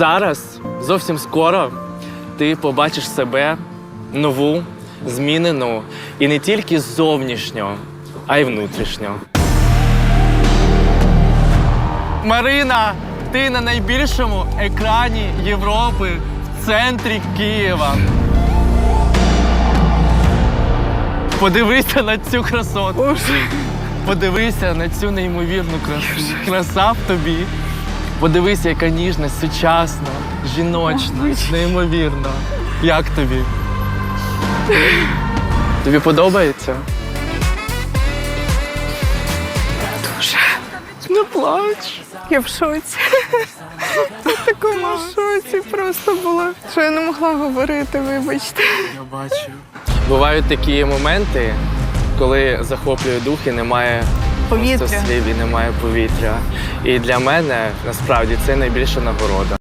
Зараз, зовсім скоро, ти побачиш себе нову, змінену і не тільки зовнішньо, а й внутрішньо. Марина, ти на найбільшому екрані Європи в центрі Києва. Подивися на цю красоту. Подивися на цю неймовірну красу. Краса в тобі. Подивися, яка ніжна, сучасна, жіночна, неймовірна. Як тобі? Тобі подобається? Не плач. Я в шоці. Я в такому шоці просто була, що я не могла говорити, вибачте. Я бачу. Бувають такі моменти, коли захоплює дух і немає Повітря. просто слів, і немає повітря. І для мене насправді це найбільша нагорода.